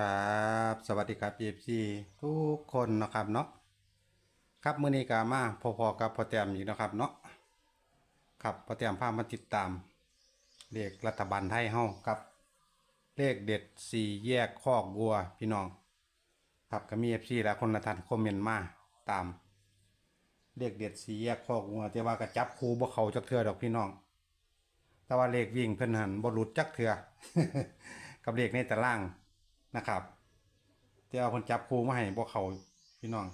ครับสวัสดีครับ PFC ทุกคนนะครับเนาะครับมือนี้ก็มาพอๆกับพอแต้มอีกนะครับเนาะครับพอแต้มพามาติดตามเลขรัฐบาลไทยเฮากับ เลขเด็ดสี่แยกคอกวัวพี่น้อง ครับก็มี FC หลายคนละท่านคอมเมนต์มาตาม เลขเด็ดสี่แยกคอกวัวแต่ว่าก็จับคูบ่เขาจักเทื่อดอกพี่น้อง แต่ว่าเลขวิ่งเพิ่นหันบ่หลุดจักเทื่อกับเลขในตาราง นะครับแต่เอาเพิ่นจับครูมาให้บ่เขาพี่น้อง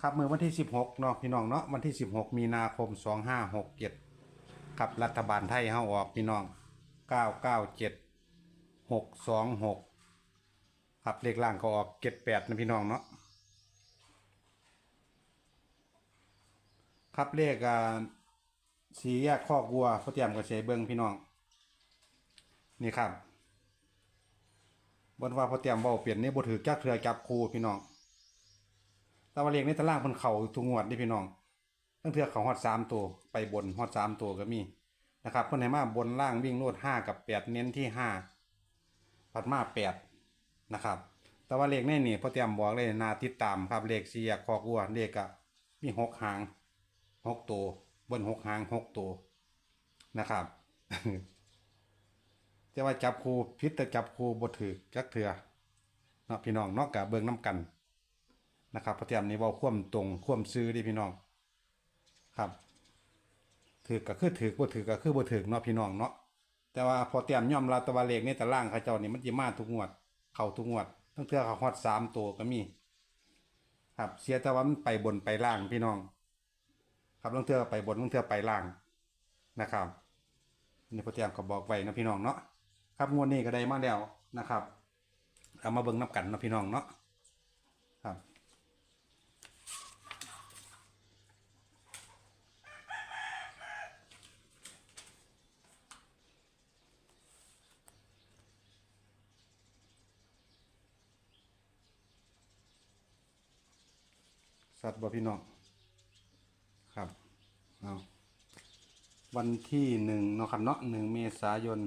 ครับมือวันที่ 16เนาะพี่น้องเนาะวันที่ 16 มีนาคม 2567ครับรัฐบาลไทยเฮาออกพี่น้อง 997 626ครับเลขล่างก็ออก 78นะพี่น้องเนาะครับเลขอ่าสีแยกคอกวัวเขาเตรียมกับเสเบิงพี่น้อง นี่ครับ บนว่าพอเตรียมเบาเปลี่ยนนี่บ่ถือจักเถือจับคูพี่น้องแต่ว่าเลขในตารางบนเข้าทุงวดนี่พี่น้องตั้งเทือเขาฮอดสามตัวไปบนฮอดสามตัวก็มีนะครับเพิ่นให้มาบนล่างวิ่งโลดห้ากับแปดเน้นที่ห้าปัดมาแปดนะครับ แต่ว่าเลขในนี่พอเตรียมบอกเลยนาติดตามครับเลขสี่แยคอกวัวเลขก็มีหกหางหกตัวบนหกหางหกตัวนะครับ จะว่าจับครูพิษแต่จับครูบ่ถือจักเถื่อเนาะพี่น้องนอกจากเบิ่งน้ำกันนะครับพระเทียมนี้เว่าคว่ำตรงคว่ำซื้อดิพี่น้อง ครับ ถือก็คือถือบ่ถือก็คือบ่ถือเนาะพี่น้องเนาะแต่ว่าพอเตรียมย่อมรับแตะวันเลขนี่แต่ล่างขาเจ้านี่มันจะมาทุกงวด เข้าทุกงวดตั้งเทื่อเขาฮอดสามตัวก็มี ครับ เสียแต่ว่ามันไปบนไปล่างพี่น้อง ครับตั้งเทื่อไปบนตั้งเทื่อไปล่างนะครับนี่พอเตรียมก็บอกไว้นะพี่น้องเนาะ ครับงวดนี้ก็ได้มาแล้วนะครับเอามาเบิ่งนับกันนะพี่น้องเนาะครับสัตว์บ่พี่น้องครับเอาวันที่หนึ่งเนาะครับเนาะหนึ่งเมษายน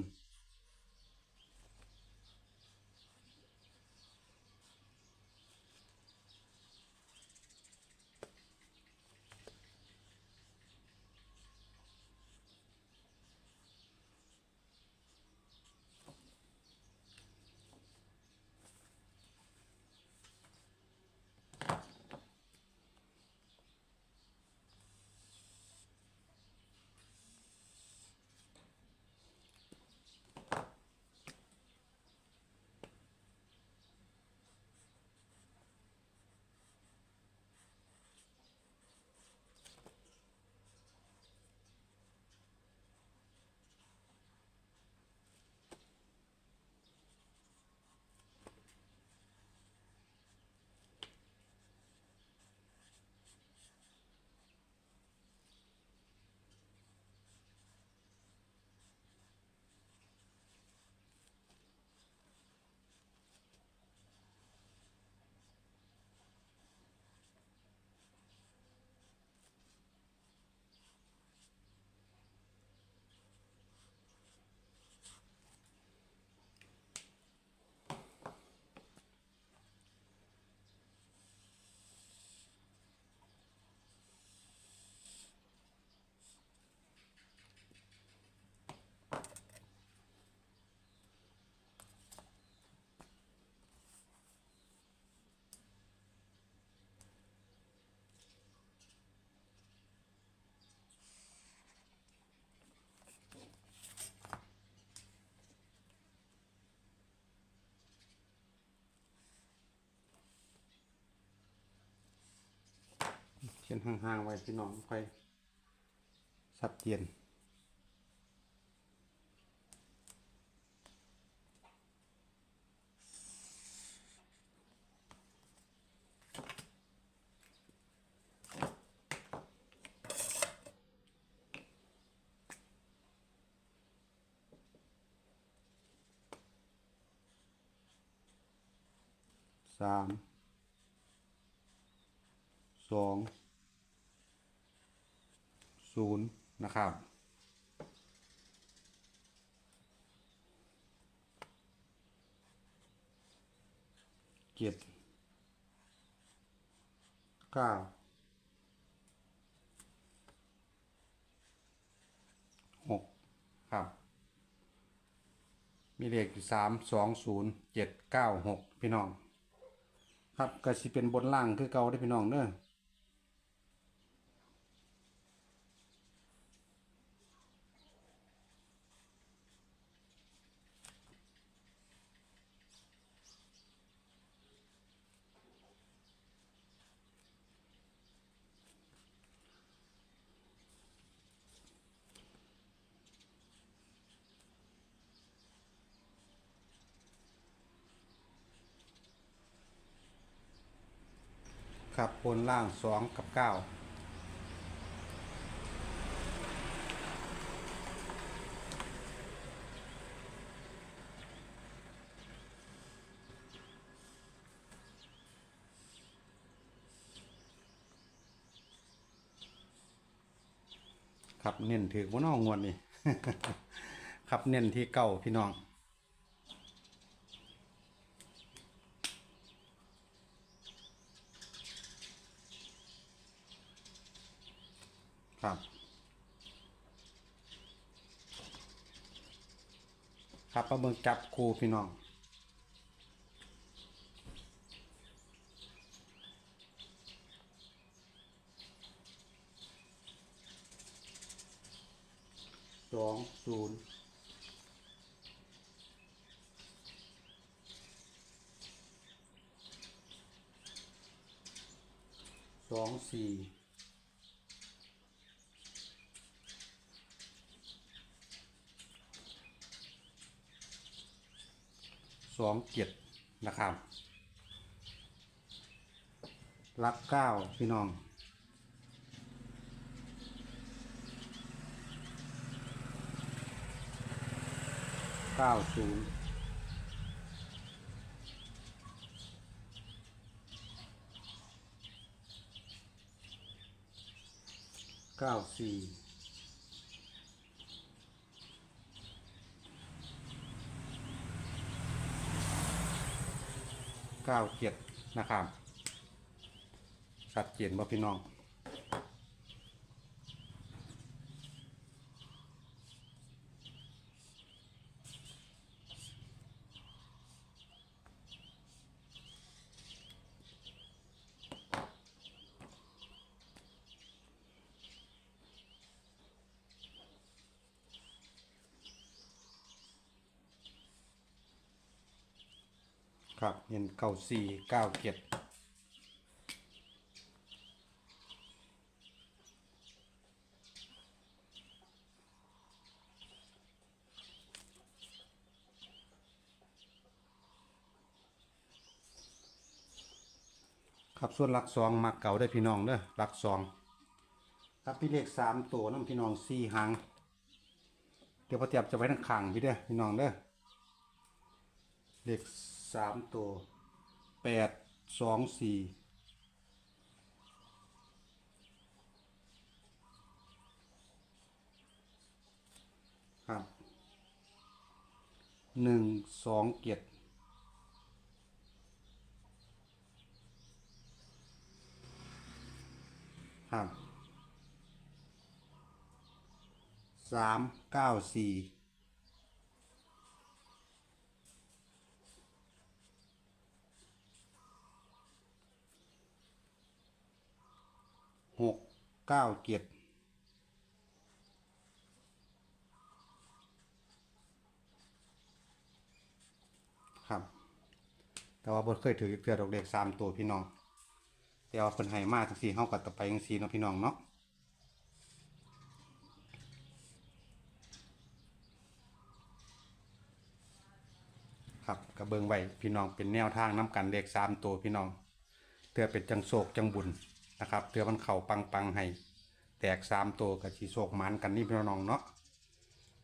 เขียนห่างๆไว้พี่น้องค่อยชัดเจนสามสอง ศูนย์นะครับ เจ็ดเก้าหกครับ มีเลขสามสองศูนย์เจ็ดเก้าหกพี่น้อง ครับก็สิเป็นบนล่างคือเก่าได้พี่น้องเนอะ ครับบนล่างสองกับเก้าครับเน้นถือว่านอกงวดนี่ ครับเน้นที่เก้าพี่น้อง ครับครับประเบิงจับครูพี่น้อง สองศูนย์สองสี่ สองเจ็ดนะครับรักเก้าพี่น้อง เก้าศูนย์เก้าสี่ เก้าเจ็ดนะครับชัดเจนบ่พี่น้อง ครับเห็นเก้าสี่เก้าเจ็ดครับส่วนหลักสองมักเก่าได้พี่น้องเด้อหลักสองครับพี่เลขสามตัวน้ำพี่น้องสี่หางเดี๋ยวพอเตียบจะไว้ทั้งขังพี่เด้อพี่น้องเด้อเลข สามตัวแปดสองสี่ครับหนึ่งสองเจ็ดครับสามเก้าสี่ หกเก้าเจ็ดครับ แต่ว่าบนเคยถือเกือดอกเด็กสามตัวพี่น้องแต่ว่าคนไห้มากทั้งสี่เฮากัดต่อไปทั้งสี่เนาะพี่น้องเนาะครับกระเบิงไว้พี่น้องเป็นแนวทางน้ำกันเลขสามตัวพี่น้องเพื่อเป็นจังโศกจังบุญ นะครับเพื่อมันเข่าปังปังๆให้ แตกสามตัวกับชีโศกมันกันนี่พี่น้องเนาะ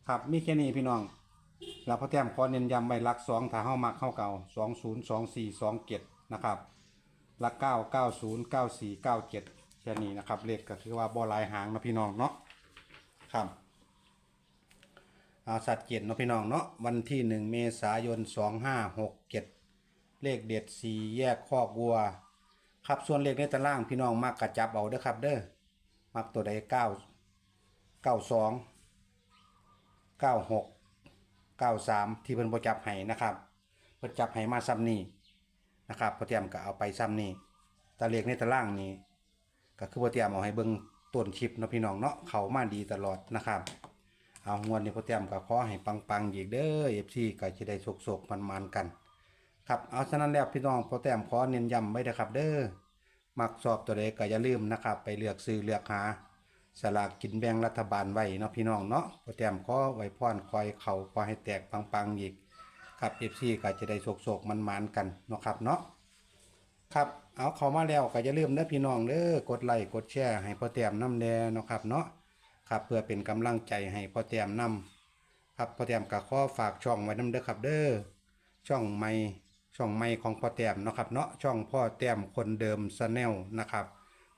ครับมีแค่นี้พี่น้องเราพอแต้มขอเน้นย้ำไว้หลักสองถ้าเข้ามาเข้าเก่าสองศูนย์สองสี่สองเจ็ดนะครับลักเก้าเก้าศูนย์เก้าสี่เก้าเจ็ดแค่นี้นะครับเลขก็คือว่าบอลายหางนะพี่น้องเนาะครับเอาสัตว์เจ็ดนะพี่น้องเนาะวันที่หนึ่งเมษายนสองห้าหกเจ็ดเลขเด็ดสี่แยกคอกวัว ครับส่วนเลขในตารางพี่น้องมักกระจับเอาเด้อครับ เด้อมักตัวใดเก้าเก้าสองเก้าหกเก้าสามที่เพิ่นบ่จับให้นะครับเพิ่นจับให้มาซ้ำนี้นะครับพอเตรียมก็เอาไปซ้ำนี้แต่เลขในตารางนี้ก็คือพอเตรียมเอาให้เบิ่งต้นคลิปเนาะพี่น้องเนาะเขามาดีตลอดนะครับ เอางวดนี้พอเตรียมก็ขอให้ปังๆอีกเด้อ FC ก็จะได้โศกๆมันๆกัน ครับเอาฉะนั้นแล้วพี่น้องพอแต้มขอเน้นย้ำไว้นะครับ เด้อมักสอบตัวใดก็อย่าลืมนะครับ ไปเลือกซื้อเลือกหาสลากกินแบ่งรัฐบาลไว้เนาะพี่น้องเนาะพอแต้มขอไว้พรคอยเขาขอให้แตกปังๆอีกครับ FC ก็จะได้โศกๆมันๆกันเนาะครับเนาะครับเอาเข้ามาแล้วก็อย่าลืมเด้อพี่น้องเด้อกดไลค์กดแชร์ให้พ่อแต้มนำแน่เนาะครับเนาะครับเพื่อเป็นกำลังใจให้พ่อแต้มนำครับพ่อแต้มก็ขอฝากช่องไว้นำเด้อครับเด้อช่องใหม่ ช่องใหม่ของพ่อแต้มเนาะครับเนาะช่องพ่อแต้มคนเดิมสแนลนะครับ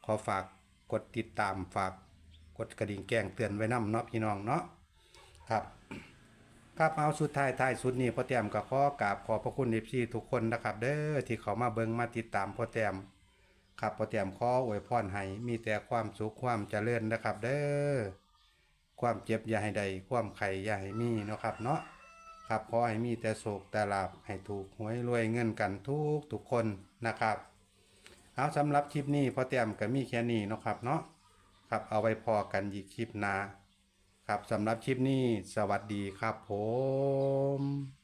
ขอฝากกดติดตามฝากกดกระดิ่งแจ้งเตือนไว้นำเนาะพี่น้องเนาะครับครับเอาสุดท้ายท้ายสุดนี้พ่อแต้มก็ขอกราบขอพระคุณเอฟซีทุกคนนะครับเด้อที่เขามาเบิ่งมาติดตามพ่อแต้มครับพ่อแต้มขออวยพรให้มีแต่ความสุขความเจริญนะครับ เด้อความเจ็บอย่าให้ใดความไข่อย่าให้มีเนาะครับเนาะ ครับขอให้มีแต่โศกแต่ลาบให้ถูกหวยรวยเงินกันทุกทุกคนนะครับเอาสำหรับคลิปนี้พอเตรียมกับมีแค่นี้เนาะครับเนาะครับเอาไว้พอกันอีกคลิปหน้าครับสำหรับคลิปนี้สวัสดีครับผม